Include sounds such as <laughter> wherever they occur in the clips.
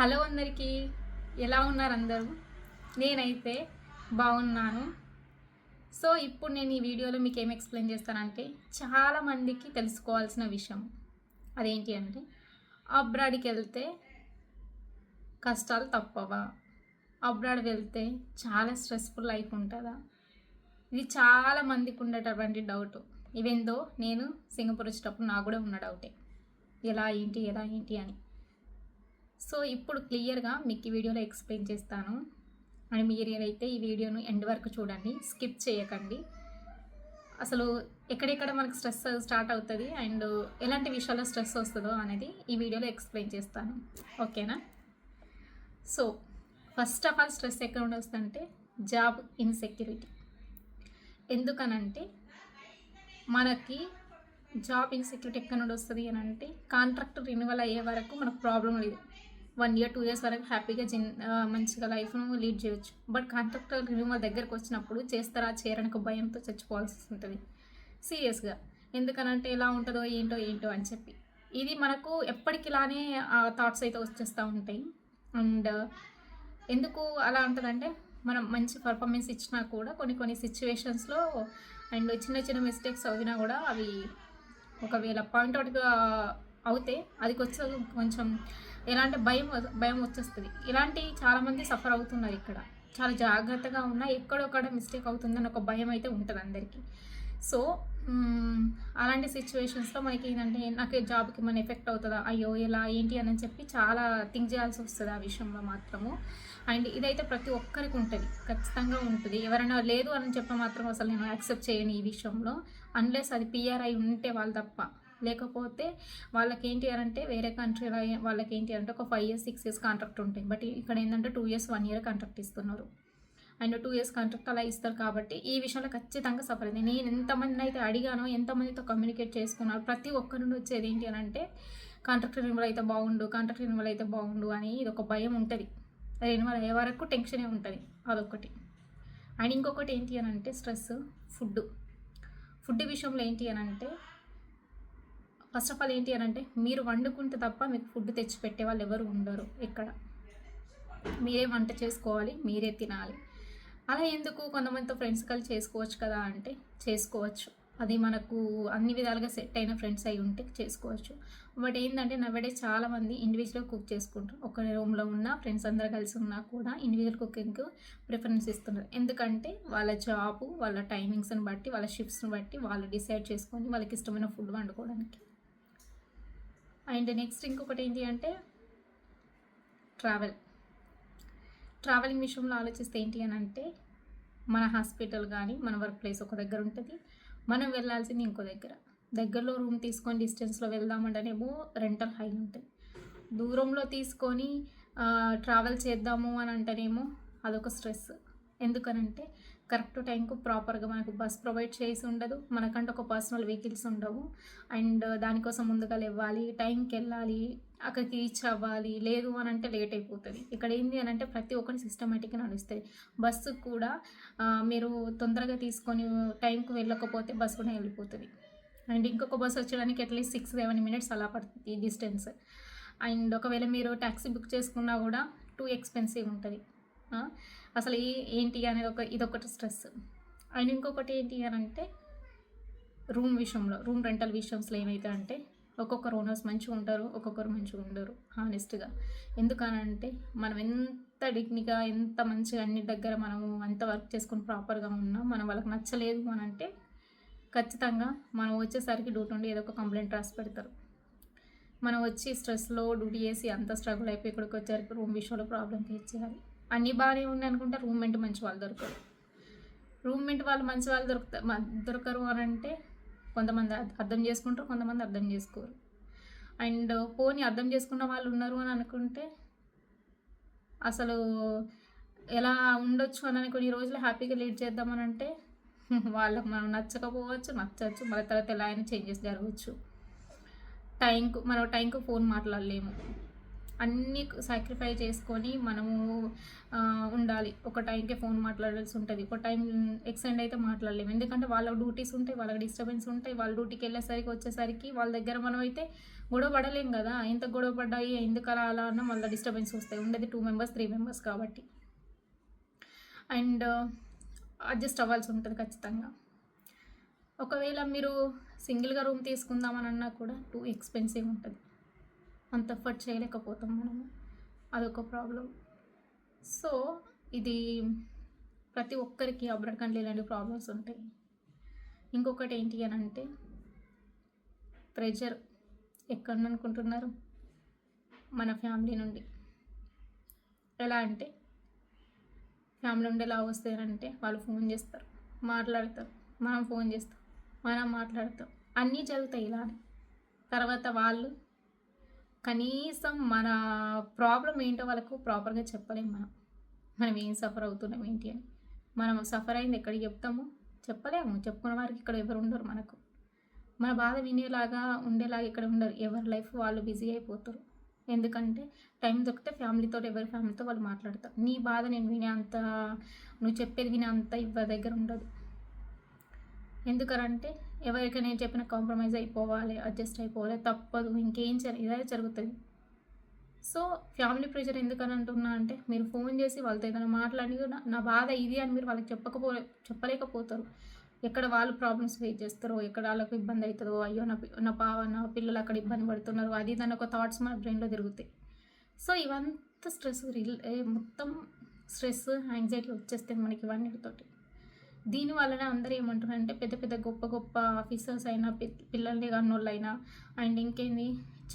Hello అందరికీ. ఎలా ఉన్నారు అందరూ? నేనైతే బాగున్నాను. సో ఇప్పుడు నేను ఈ వీడియోలో మీకు ఏం ఎక్స్ప్లెయిన్ చేస్తానంటే చాలా మందికి తెలుసుకోవాల్సిన విషయం అదేంటి అంటే అబ్రాడ్కి వెళ్తే కష్టాలు తప్పవా? అబ్రాడ్ వెళ్తే చాలా స్ట్రెస్ఫుల్ లైఫ్ ఉంటుందా? ఇది చాలా మందికి ఉండేటటువంటి డౌట్. ఇవెందో నేను సింగపూర్ వచ్చేటప్పుడు నాకు కూడా ఉన్న డౌటే. ఎలా ఏంటి ఎలా ఏంటి అని. సో ఇప్పుడు క్లియర్గా మీకు ఈ వీడియోలో ఎక్స్ప్లెయిన్ చేస్తాను. అండ్ మీరు అయితే ఈ వీడియోను ఎండ్ వరకు చూడండి స్కిప్ చేయకండి. అసలు ఎక్కడెక్కడ మనకు స్ట్రెస్ స్టార్ట్ అవుతుంది అండ్ ఎలాంటి విషయాల్లో స్ట్రెస్ వస్తుందో అనేది ఈ వీడియోలో ఎక్స్ప్లెయిన్ చేస్తాను. ఓకేనా? So first of all stress ఎక్కడ ఉండొస్తుందంటే జాబ్ ఇన్సెక్యూరిటీ. ఎందుకనంటే మనకి జాబ్ ఇన్సెక్యూరిటీ ఎక్కడ నుండి వస్తుంది అని అంటే కాంట్రాక్ట్ రిన్యువల్ అయ్యే వరకు మనకు ప్రాబ్లం లేదు. వన్ ఇయర్ టూ ఇయర్స్ వరకు హ్యాపీగా జిన్ మంచిగా లైఫ్ను లీడ్ చేయొచ్చు. బట్ కాంట్రాక్టర్ రిన్యూవల్ దగ్గరకు వచ్చినప్పుడు చేస్తారా చేయరని భయంతో చచ్చిపోవాల్సి ఉంటుంది. సీరియస్గా. ఎందుకనంటే ఎలా ఉంటుందో ఏంటో ఏంటో అని చెప్పి. ఇది మనకు ఎప్పటికి ఇలానే థాట్స్ అయితే వచ్చేస్తూ ఉంటాయి. అండ్ ఎందుకు అలా ఉంటుందంటే మనం మంచి పర్ఫార్మెన్స్ ఇచ్చినా కూడా కొన్ని కొన్ని సిచ్యువేషన్స్లో అండ్ చిన్న చిన్న మిస్టేక్స్ అయినా కూడా అవి ఒకవేళ పాయింట్అవుట్గా అవుతే అది కొంచెం కొంచెం ఎలాంటి భయం భయం వచ్చేస్తుంది. ఇలాంటి చాలామంది సఫర్ అవుతున్నారు ఇక్కడ. చాలా జాగ్రత్తగా ఉన్నా ఎక్కడొక్కడ మిస్టేక్ అవుతుందని ఒక భయం అయితే ఉంటుంది అందరికీ. సో అలాంటి సిచ్యువేషన్స్లో మనకి ఏంటంటే నాకు జాబ్కి మన ఎఫెక్ట్ అవుతుందా? అయ్యో ఎలా? ఏంటి? అని చెప్పి చాలా థింక్ చేయాల్సి వస్తుంది ఆ విషయంలో మాత్రము. అండ్ ఇదైతే ప్రతి ఒక్కరికి ఉంటుంది. ఖచ్చితంగా ఉంటుంది. ఎవరైనా లేదు అని చెప్పి మాత్రం అసలు నేను యాక్సెప్ట్ చేయను ఈ విషయంలో. అన్లెస్ అది పిఆర్ఐ ఉంటే వాళ్ళు తప్ప. లేకపోతే వాళ్ళకి ఏంటి అంటే వేరే కంట్రీలో వాళ్ళకి ఏంటి అంటే ఒక five years six years contract ఉంటాయి. బట్ ఇక్కడ ఏంటంటే two years one year contract ఇస్తున్నారు. అండ్ టూ ఇయర్స్ కాంట్రాక్ట్ అలా ఇస్తారు కాబట్టి ఈ విషయంలో ఖచ్చితంగా సఫర్ అయింది నేను ఎంతమందిని అయితే అడిగానో ఎంతమందితో కమ్యూనికేట్ చేసుకున్నాను ప్రతి ఒక్కరి నుండి వచ్చేది ఏంటి అని అంటే కాంట్రాక్ట్ రెన్యువల్ అయితే బాగుండు కాంట్రాక్ట్ రెన్యువల్ అయితే బాగుండు అని ఇది ఒక భయం ఉంటుంది. రెన్యువల్ అయ్యే వరకు టెన్షనే ఉంటుంది. అదొకటి అండ్ ఇంకొకటి ఏంటి అని అంటే స్ట్రెస్ ఫుడ్ ఫుడ్ విషయంలో ఏంటి అని అంటే ఫస్ట్ ఆఫ్ ఆల్ ఏంటి అని అంటే మీరు వండుకుంటే తప్ప మీకు ఫుడ్ తెచ్చి పెట్టే వాళ్ళు ఎవరు ఉండరు ఇక్కడ మీరే వంట చేసుకోవాలి మీరే తినాలి. అలా ఎందుకు? కొంతమందితో ఫ్రెండ్స్ కలిసి చేసుకోవచ్చు కదా అంటే చేసుకోవచ్చు. అది మనకు అన్ని విధాలుగా సెట్ అయిన ఫ్రెండ్స్ అయి ఉంటే చేసుకోవచ్చు. బట్ ఏంటంటే నవ్వడే చాలా మంది ఇండివిజువల్ కుక్ చేసుకుంటారు. ఒక రూమ్లో ఉన్న ఫ్రెండ్స్ అందరు కలిసి ఉన్నా కూడా ఇండివిజువల్ కుకింగ్ ప్రిఫరెన్స్ ఇస్తున్నారు. ఎందుకంటే వాళ్ళ జాబు వాళ్ళ టైమింగ్స్ని బట్టి వాళ్ళ షిఫ్ట్స్ని బట్టి వాళ్ళు డిసైడ్ చేసుకొని వాళ్ళకి ఇష్టమైన ఫుడ్ వండుకోవడానికి. అండ్ నెక్స్ట్ ఇంకొకటి ఏంటి అంటే ట్రావెల్. ట్రావెలింగ్ విషయంలో ఆలోచిస్తే ఏంటి అని అంటే మన హాస్పిటల్ కానీ మన వర్క్ ప్లేస్ ఒక దగ్గర ఉంటుంది. మనం వెళ్ళాల్సింది ఇంకో దగ్గర. దగ్గరలో రూమ్ తీసుకొని డిస్టెన్స్లో వెళ్దామంటేనేమో రెంటల్ హై ఉంటుంది. దూరంలో తీసుకొని ట్రావెల్ చేద్దాము అని అంటేనేమో అదొక స్ట్రెస్. ఎందుకనంటే కరెక్ట్ టైంకు ప్రాపర్గా మనకు బస్ ప్రొవైడ్ చేసి ఉండదు. మనకంటే ఒక పర్సనల్ వెహికల్స్ ఉండవు. అండ్ దానికోసం ముందుగా ఇవ్వాలి టైంకి వెళ్ళాలి అక్కడికి రీచ్ అవ్వాలి. లేదు అని అంటే లేట్ అయిపోతుంది. ఇక్కడ ఏంది అని అంటే ప్రతి ఒక్కరి సిస్టమేటిక్గా నడుస్తుంది బస్సు కూడా మీరు తొందరగా తీసుకొని టైంకు వెళ్ళకపోతే బస్సు కూడా వెళ్ళిపోతుంది. అండ్ ఇంకొక bus వచ్చడానికి at least six seven minutes అలా పడుతుంది డిస్టెన్స్ అండ్ ఒకవేళ మీరు ట్యాక్సీ బుక్ చేసుకున్నా కూడా టూ ఎక్స్పెన్సివ్ ఉంటుంది. అసలు ఏ- ఏంటి అనేది ఒక ఇదొకటి స్ట్రెస్ అండ్ ఇంకొకటి ఏంటి అని అంటే రూమ్ విషయంలో రూమ్ రెంటల్ విషయంలో ఏమైతే అంటే ఒక్కొక్కరు ఓనర్స్ మంచిగా ఉంటారు ఒక్కొక్కరు మంచిగా ఉండరు హానెస్ట్గా ఎందుకనంటే మనం ఎంత డిగ్నిగా ఎంత మంచిగా అన్ని దగ్గర మనము అంత వర్క్ చేసుకుని ప్రాపర్గా ఉన్నా మనం వాళ్ళకి నచ్చలేదు అని అంటే ఖచ్చితంగా మనం వచ్చేసరికి డ్యూటీ ఉండి ఏదో ఒక కంప్లైంట్ రాసి పెడతారు. మనం వచ్చి స్ట్రెస్లో డ్యూటీ చేసి అంత స్ట్రగుల్ అయిపోయి ఇక్కడికి వచ్చేసరికి రూమ్ విషయంలో ప్రాబ్లం ఫేస్ చేయాలి. అన్నీ బాగానే ఉన్నాయి అనుకుంటే రూమ్మేట్ మంచి వాళ్ళు దొరకరు. రూమ్మేట్ వాళ్ళు మంచి వాళ్ళు దొరుకుతా దొరకరు అని అంటే కొంతమంది అర్థం చేసుకుంటారు కొంతమంది అర్థం చేసుకోరు. అండ్ పోనీ అర్థం చేసుకున్న వాళ్ళు ఉన్నారు అని అనుకుంటే అసలు ఎలా ఉండొచ్చు అని కొన్ని రోజులు హ్యాపీగా లీడ్ చేద్దామని అంటే <laughs> వాళ్ళకు మనం నచ్చకపోవచ్చు నచ్చవచ్చు మన తర్వాత ఎలా అయినా చేంజెస్ జరగవచ్చు టైంకు మనం టైంకు ఫోన్ మాట్లాడలేము. అన్నీ సాక్రిఫై చేసుకొని మనము ఉండాలి. ఒక టైంకే ఫోన్ మాట్లాడాల్సి ఉంటుంది. ఒక టైం ఎక్స్టెండ్ అయితే మాట్లాడలేము. ఎందుకంటే వాళ్ళ డ్యూటీస్ ఉంటాయి వాళ్ళకి డిస్టర్బెన్స్ ఉంటాయి వాళ్ళ డ్యూటీకి వెళ్ళేసరికి వచ్చేసరికి వాళ్ళ దగ్గర మనం అయితే గొడవ పడలేం కదా. ఎంత గొడవ పడ్డాయి ఎందుకు అలా అలా అన్న మళ్ళీ డిస్టర్బెన్స్ వస్తాయి. ఉండేది టూ మెంబర్స్ త్రీ మెంబర్స్ కాబట్టి. అండ్ అడ్జస్ట్ అవ్వాల్సి ఉంటుంది ఖచ్చితంగా. ఒకవేళ మీరు సింగిల్గా రూమ్ తీసుకుందామని అన్నా కూడా టూ ఎక్స్పెన్సివ్ ఉంటుంది. అంత ఎఫర్ట్ చేయలేకపోతాం మనము. అదొక ప్రాబ్లం. సో ఇది ప్రతి ఒక్కరికి అబ్రాడ్ కంట్రీ ఇలాంటి ప్రాబ్లమ్స్ ఉంటాయి. ఇంకొకటి ఏంటి అని అంటే ప్రెషర్ ఎక్కడ అనుకుంటున్నారు మన ఫ్యామిలీ నుండి. ఎలా అంటే ఫ్యామిలీ నుండి ఎలా వస్తారంటే వాళ్ళు ఫోన్ చేస్తారు మాట్లాడతారు మనం ఫోన్ చేస్తాం మనం మాట్లాడతాం. అన్నీ జరుగుతాయి ఇలానే. తర్వాత వాళ్ళు కనీసం మన ప్రాబ్లం ఏంటో వాళ్ళకు ప్రాపర్గా చెప్పలేము మనం. మనం ఏం సఫర్ అవుతున్నాం ఏంటి అని. మనం సఫర్ అయింది ఎక్కడికి చెప్తాము? చెప్పలేము. చెప్పుకున్న వారికి ఇక్కడ ఎవరు ఉండరు మనకు. మన బాధ వినేలాగా ఉండేలాగా ఇక్కడ ఉండరు. ఎవరి లైఫ్ వాళ్ళు బిజీ అయిపోతారు. ఎందుకంటే టైం దొరికితే ఫ్యామిలీతో ఎవరి ఫ్యామిలీతో వాళ్ళు మాట్లాడతారు. నీ బాధ నేను వినే అంత నువ్వు చెప్పేది వినే అంత ఇవ్వ దగ్గర ఉండదు. ఎందుకనంటే ఎవరికైనా నేను చెప్పిన కాంప్రమైజ్ అయిపోవాలి అడ్జస్ట్ అయిపోవాలి తప్పదు ఇంకేం జరి ఇదే జరుగుతుంది. సో ఫ్యామిలీ ప్రెషర్ ఎందుకని అంటున్నా అంటే మీరు ఫోన్ చేసి వాళ్ళతో ఏదైనా మాట్లాడి నా- నా బాధ ఇది అని మీరు వాళ్ళకి చెప్పకపో చెప్పలేకపోతారు. ఎక్కడ వాళ్ళు ప్రాబ్లమ్స్ ఫేస్ చేస్తారో ఎక్కడ వాళ్ళకు ఇబ్బంది అవుతుందో అయ్యో నా నా పావ నా పిల్లలు అక్కడ ఇబ్బంది పడుతున్నారు అది దాని ఒక థాట్స్ మన బ్రెయిన్లో తిరుగుతాయి. సో ఇవంతా స్ట్రెస్ రిల్ మొత్తం స్ట్రెస్ యాంగ్జైటీ వచ్చేస్తాయి మనకి ఇవన్నిటితోటి. దీని వలన అందరూ ఏమంటారంటే పెద్ద పెద్ద గొప్ప గొప్ప ఆఫీసర్స్ అయినా పిల్లల్ని కానోళ్ళైనా అండ్ ఇంకేంది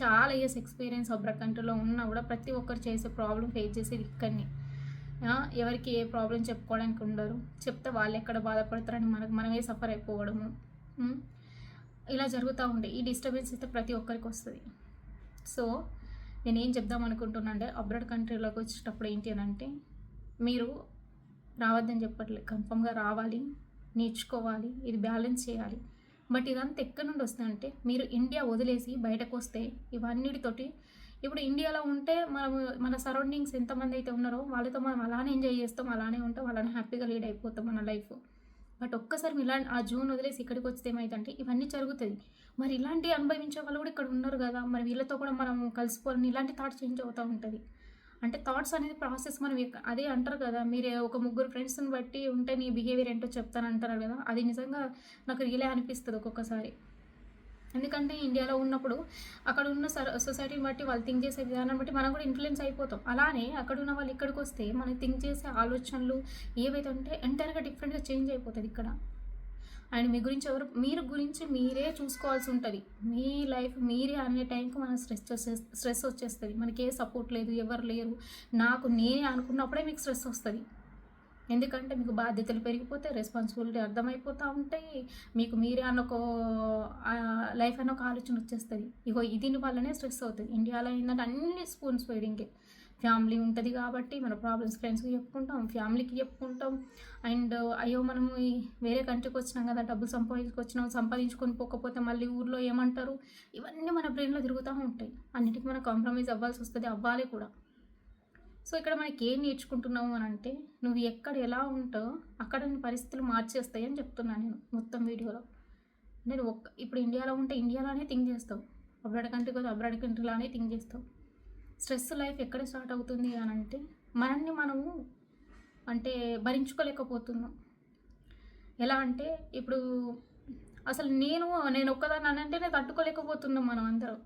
చాలా ఇయర్స్ ఎక్స్పీరియన్స్ అబ్రాడ్ కంట్రీలో ఉన్నా కూడా ప్రతి ఒక్కరు చేసే ప్రాబ్లం ఫేస్ చేసేది ఇక్కడిని. ఎవరికి ఏ ప్రాబ్లం చెప్పుకోవడానికి ఉండరు. చెప్తే వాళ్ళు ఎక్కడ బాధపడతారని మనకు మనమే సఫర్ అయిపోవడము. ఇలా జరుగుతూ ఉండే. ఈ డిస్టర్బెన్స్ అయితే ప్రతి ఒక్కరికి వస్తుంది. సో నేను ఏం చెప్దాం అనుకుంటున్నా అంటే అబ్రాడ్ కంట్రీలోకి వచ్చేటప్పుడు ఏంటి అని అంటే మీరు రావద్దని చెప్పట్లేదు. కన్ఫామ్గా రావాలి నేర్చుకోవాలి ఇది బ్యాలెన్స్ చేయాలి. బట్ ఇదంతా ఎక్కడి నుండి వస్తుందంటే మీరు ఇండియా వదిలేసి బయటకు వస్తే ఇవన్నిటితోటి ఇప్పుడు ఇండియాలో ఉంటే మనము మన సరౌండింగ్స్ ఎంతమంది అయితే ఉన్నారో వాళ్ళతో మనం అలానే ఎంజాయ్ చేస్తాం అలానే ఉంటాం అలానే హ్యాపీగా లీడ్ అయిపోతాం మన లైఫ్. బట్ ఒక్కసారి ఇలా ఆ జూన్ వదిలేసి ఇక్కడికి వస్తే ఏమైందంటే ఇవన్నీ జరుగుతుంది మరి ఇలాంటి అనుభవించే వాళ్ళు కూడా ఇక్కడ ఉన్నారు కదా మరి వీళ్ళతో కూడా మనం కలిసిపోవాలని ఇలాంటి థాట్స్ చేంజ్ అవుతూ ఉంటుంది. అంటే థాట్స్ అనేది ప్రాసెస్ మనం అదే అంటారు కదా మీరు ఒక ముగ్గురు ఫ్రెండ్స్ని బట్టి ఉంటే నీ బిహేవియర్ ఏంటో చెప్తాను అంటారు కదా అది నిజంగా నాకు రియలే అనిపిస్తుంది ఒక్కొక్కసారి. ఎందుకంటే ఇండియాలో ఉన్నప్పుడు అక్కడ ఉన్న సొసైటీని బట్టి వాళ్ళు థింక్ చేసే విధానం బట్టి మనం కూడా ఇన్ఫ్లుయెన్స్ అయిపోతాం. అలానే అక్కడ ఉన్న వాళ్ళు ఇక్కడికి వస్తే మనం థింక్ చేసే ఆలోచనలు ఏవైతే ఉంటే ఎంటైర్గా డిఫరెంట్గా చేంజ్ అయిపోతుంది ఇక్కడ. అండ్ మీ గురించి ఎవరు మీరు గురించి మీరే చూసుకోవాల్సి ఉంటుంది. మీ లైఫ్ మీరే అనే టైంకి మన స్ట్రెస్ స్ట్రెస్ వచ్చేస్తుంది. మనకి ఏ సపోర్ట్ లేదు ఎవరు లేరు. నాకు నేనే అనుకున్నప్పుడే మీకు స్ట్రెస్ వస్తుంది. ఎందుకంటే మీకు బాధ్యతలు పెరిగిపోతే రెస్పాన్సిబిలిటీ అర్థమైపోతూ ఉంటాయి. మీకు మీరే అన్న ఒక లైఫ్ అన్న ఒక ఆలోచన వచ్చేస్తుంది. ఇగో దీని వల్లనే స్ట్రెస్ అవుతుంది. ఇండియాలో ఏంటంటే అన్ని స్పూన్స్ ఫీడింగే ఫ్యామిలీ ఉంటుంది కాబట్టి మన ప్రాబ్లమ్స్ ఫ్రెండ్స్కి చెప్పుకుంటాం ఫ్యామిలీకి చెప్పుకుంటాం. అండ్ అయ్యో మనము వేరే కంట్రీకి వచ్చినాం కదా డబ్బులు సంపాదించుకొచ్చినాం సంపాదించుకొని పోకపోతే మళ్ళీ ఊర్లో ఏమంటారు? ఇవన్నీ మన బ్రెయిన్లో తిరుగుతూ ఉంటాయి. అన్నిటికీ మనం కాంప్రమైజ్ అవ్వాల్సి వస్తుంది అవ్వాలి కూడా. సో ఇక్కడ మనకి ఏం నేర్చుకుంటున్నాము అని అంటే నువ్వు ఎక్కడ ఎలా ఉంటావో అక్కడ పరిస్థితులు మార్చేస్తాయి అని చెప్తున్నాను నేను మొత్తం వీడియోలో. నేను ఒక్క ఇప్పుడు ఇండియాలో ఉంటే ఇండియాలోనే థింక్ చేస్తావు. అబ్రాడ్ కంట్రీ కొద్దిగా అబ్రాడ్ కంట్రీలోనే థింక్ చేస్తావు. స్ట్రెస్ లైఫ్ ఎక్కడ స్టార్ట్ అవుతుంది అని అంటే మనల్ని మనము అంటే భరించుకోలేకపోతున్నాం. ఎలా అంటే ఇప్పుడు అసలు నేను నేను ఒక్కదాన్ని అని అంటే నేను తట్టుకోలేకపోతున్నాం మనం అందరం.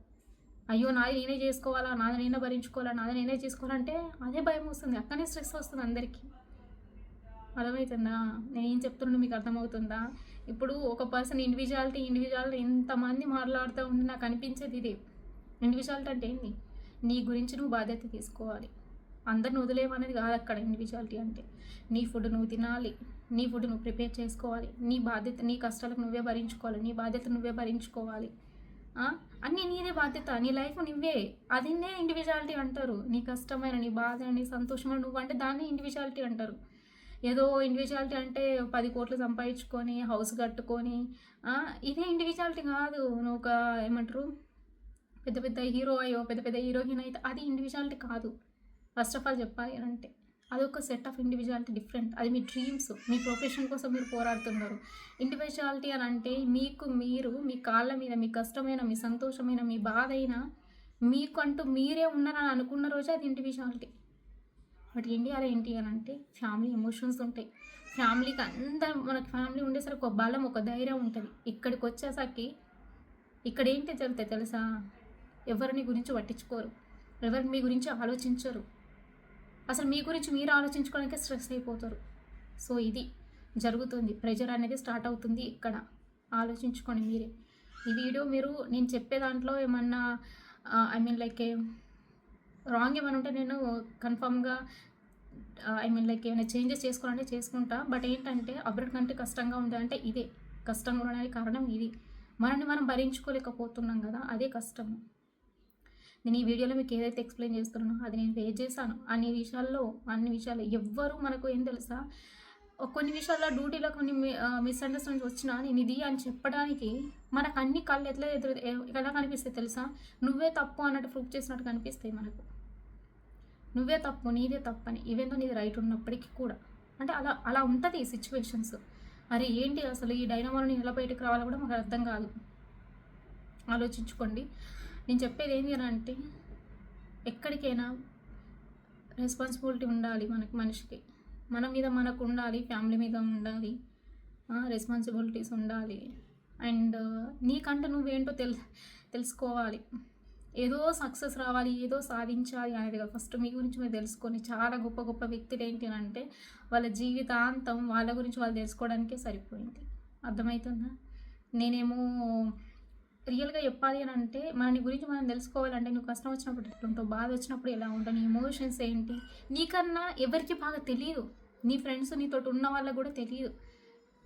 అయ్యో నాది నేనే చేసుకోవాలా నాది నేనే భరించుకోవాలా నాది నేనే చేసుకోవాలంటే అదే భయం వస్తుంది అక్కడనే స్ట్రెస్ వస్తుంది అందరికీ. అర్థమవుతుందా నేను ఏం చెప్తున్నా మీకు అర్థమవుతుందా? ఇప్పుడు ఒక పర్సన్ ఇండివిజువాలిటీ ఇండివిజువాలిటీ ఇంతమంది మాట్లాడుతూ ఉండి నాకు అనిపించేది ఇదే. ఇండివిజువాలిటీ అంటే ఏంటి నీ గురించి నువ్వు బాధ్యత తీసుకోవాలి. అందరిని వదిలేమనేది కాదు అక్కడ ఇండివిజువాలిటీ అంటే. నీ ఫుడ్ నువ్వు తినాలి. నీ ఫుడ్ నువ్వు ప్రిపేర్ చేసుకోవాలి. నీ బాధ్యత నీ కష్టాలకు నువ్వే భరించుకోవాలి. నీ బాధ్యత నువ్వే భరించుకోవాలి. అన్నీ నీదే బాధ్యత. నీ లైఫ్ నువ్వే. అదినే ఇండివిజువాలిటీ అంటారు. నీ కష్టమైన నీ బాధ నీ సంతోషమైన నువ్వు అంటే దాన్ని ఇండివిజువాలిటీ అంటారు. ఏదో ఇండివిజువాలిటీ అంటే పది కోట్లు సంపాదించుకొని హౌస్ కట్టుకొని ఇదే ఇండివిజువాలిటీ కాదు. నువ్వు ఒక ఏమంటారు? పెద్ద పెద్ద హీరో అయ్యో పెద్ద పెద్ద హీరోయిన్ అయితే అది ఇండివిజువాలిటీ కాదు. ఫస్ట్ ఆఫ్ ఆల్ చెప్పాలి అని అంటే అదొక సెట్ ఆఫ్ ఇండివిజువాలిటీ డిఫరెంట్ అది మీ డ్రీమ్స్ మీ ప్రొఫెషన్ కోసం మీరు పోరాడుతున్నారు. ఇండివిజువాలిటీ అని అంటే మీకు మీరు మీ కాళ్ళ మీద మీ కష్టమైన మీ సంతోషమైన మీ బాధ అయినా మీకు అంటూ మీరే ఉన్నారని అనుకున్న రోజే అది ఇండివిజువాలిటీ బట్ ఇండియాలో ఏంటి అని అంటే ఫ్యామిలీ ఎమోషన్స్ ఉంటాయి. ఫ్యామిలీకి అందరం మనకు ఫ్యామిలీ ఉండేసరికి ఒక బలం ఒక ధైర్యం ఉంటుంది. ఇక్కడికి వచ్చేసరికి ఇక్కడ ఏంటి జరుగుతాయి తెలుసా? ఎవరిని గురించి పట్టించుకోరు. ఎవరు మీ గురించి ఆలోచించరు. అసలు మీ గురించి మీరు ఆలోచించుకోవడానికి స్ట్రెస్ అయిపోతారు. సో ఇది జరుగుతుంది. ప్రెజర్ అనేది స్టార్ట్ అవుతుంది ఇక్కడ. ఆలోచించుకోండి మీరే. ఈ వీడియో మీరు నేను చెప్పే దాంట్లో ఏమన్నా ఐ మీన్ లైక్ రాంగ్ ఏమైనా ఉంటే నేను కన్ఫామ్గా ఐ మీన్ లైక్ ఏమైనా చేంజెస్ చేసుకోవాలంటే చేసుకుంటా. బట్ ఏంటంటే అబ్రాడ్ కంటే కష్టంగా ఉంది అంటే ఇదే. కష్టంగా ఉండడానికి కారణం ఇది. మనల్ని మనం భరించుకోలేకపోతున్నాం కదా అదే కష్టము. నేను ఈ వీడియోలో మీకు ఏదైతే ఎక్స్ప్లెయిన్ చేస్తున్నానో అది నేను ఫేస్ చేశాను. అన్ని విషయాల్లో అన్ని విషయాలు ఎవ్వరు మనకు ఏం తెలుసా? కొన్ని విషయాల్లో డ్యూటీలో కొన్ని మిస్అండర్స్టాండింగ్స్ వచ్చినా నేను ఇది అని చెప్పడానికి మనకు అన్ని కళ్ళు ఎట్లా ఎదురు ఎలా కనిపిస్తాయి తెలుసా? నువ్వే తప్పు అన్నట్టు ప్రూఫ్ చేసినట్టు కనిపిస్తాయి మనకు. నువ్వే తప్పు నీదే తప్పు అని. ఈవెంతో నీది రైట్ ఉన్నప్పటికీ కూడా. అంటే అలా అలా ఉంటుంది ఈ సిచ్యువేషన్స్ అరే ఏంటి అసలు ఈ డైనమాలను ఎలా బయటకు రావాలో కూడా మాకు అర్థం కాదు. ఆలోచించుకోండి. నేను చెప్పేది ఏంటి అని అంటే ఎక్కడికైనా రెస్పాన్సిబిలిటీ ఉండాలి మనకి మనిషికి. మన మీద మనకు ఉండాలి ఫ్యామిలీ మీద ఉండాలి రెస్పాన్సిబిలిటీస్ ఉండాలి. అండ్ నీకంటే నువ్వేంటో తెల్ తెలుసుకోవాలి. ఏదో సక్సెస్ రావాలి ఏదో సాధించాలి అనేది కాదు ఫస్ట్ మీ గురించి మీరు తెలుసుకొని చాలా గొప్ప గొప్ప వ్యక్తులు ఏంటి అని అంటే వాళ్ళ జీవితాంతం వాళ్ళ గురించి వాళ్ళు తెలుసుకోవడానికే సరిపోయింది. అర్థమవుతుందా? నేనేమో రియల్గా చెప్పాలి అని అంటే మనని గురించి మనం తెలుసుకోవాలంటే నువ్వు కష్టం వచ్చినప్పుడు ఎట్లుంటావు బాధ వచ్చినప్పుడు ఎలా ఉంటావు నీ ఎమోషన్స్ ఏంటి నీకన్నా ఎవరికి బాగా తెలియదు నీ ఫ్రెండ్స్ నీతో ఉన్న వాళ్ళకు కూడా తెలియదు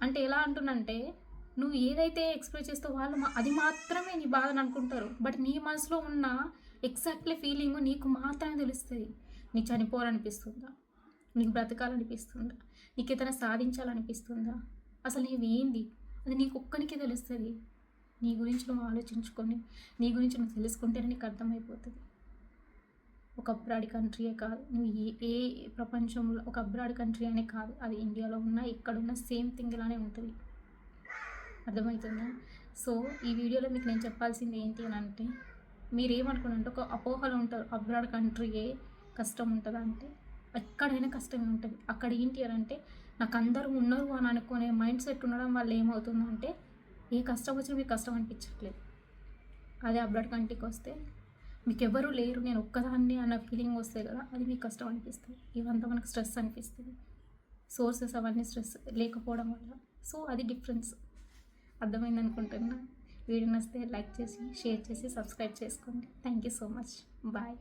అంటే ఎలా అంటున్నంటే నువ్వు ఏదైతే ఎక్స్ప్రెస్ చేస్తావు వాళ్ళు అది మాత్రమే నీ బాధను అనుకుంటారు. బట్ నీ మనసులో ఉన్న ఎగ్జాక్ట్లీ ఫీలింగ్ నీకు మాత్రమే తెలుస్తుంది. నీకు చనిపోవాలనిపిస్తుందా? నీకు బ్రతకాలనిపిస్తుందా? నీకు ఏదైనా సాధించాలనిపిస్తుందా? అసలు నీవేంది? అది నీకు ఒక్కనికే తెలుస్తుంది. నీ గురించి నువ్వు ఆలోచించుకొని నీ గురించి నువ్వు తెలుసుకుంటేనే నీకు అర్థమైపోతుంది. ఒక అబ్రాడ్ కంట్రీయే కాదు. నువ్వు ఏ ఏ ప్రపంచంలో ఒక అబ్రాడ్ కంట్రీ అనే కాదు. అది ఇండియాలో ఉన్న ఎక్కడున్నా సేమ్ థింగ్ ఇలానే ఉంటుంది. అర్థమవుతుందా సో ఈ వీడియోలో మీకు నేను చెప్పాల్సింది ఏంటి అని అంటే మీరు ఏమనుకున్నారంటే ఒక అపోహలు ఉంటారు. అబ్రాడ్ కంట్రీయే కష్టం ఉంటుందా అంటే ఎక్కడైనా కష్టమే ఉంటుంది. అక్కడ ఏంటి అని అంటే నాకు అందరూ ఉన్నారు అని అనుకునే మైండ్ సెట్ ఉండడం వల్ల ఏమవుతుందంటే ఏ కష్టం వచ్చినా మీకు కష్టం అనిపించట్లేదు. అదే అబ్రాడ్ కంటికి వస్తే మీకు ఎవరు లేరు నేను ఒక్కదాన్ని అన్న ఫీలింగ్ వస్తాయి కదా అది మీకు కష్టం అనిపిస్తుంది. ఇవంతా మనకు స్ట్రెస్ అనిపిస్తుంది. సోర్సెస్ అవన్నీ స్ట్రెస్ లేకపోవడం వల్ల. సో అది డిఫరెన్స్. అర్థమైంది అనుకుంటున్నా. వీడియో నచ్చితే లైక్ చేసి షేర్ చేసి సబ్స్క్రైబ్ చేసుకోండి. Thank you so much. Bye.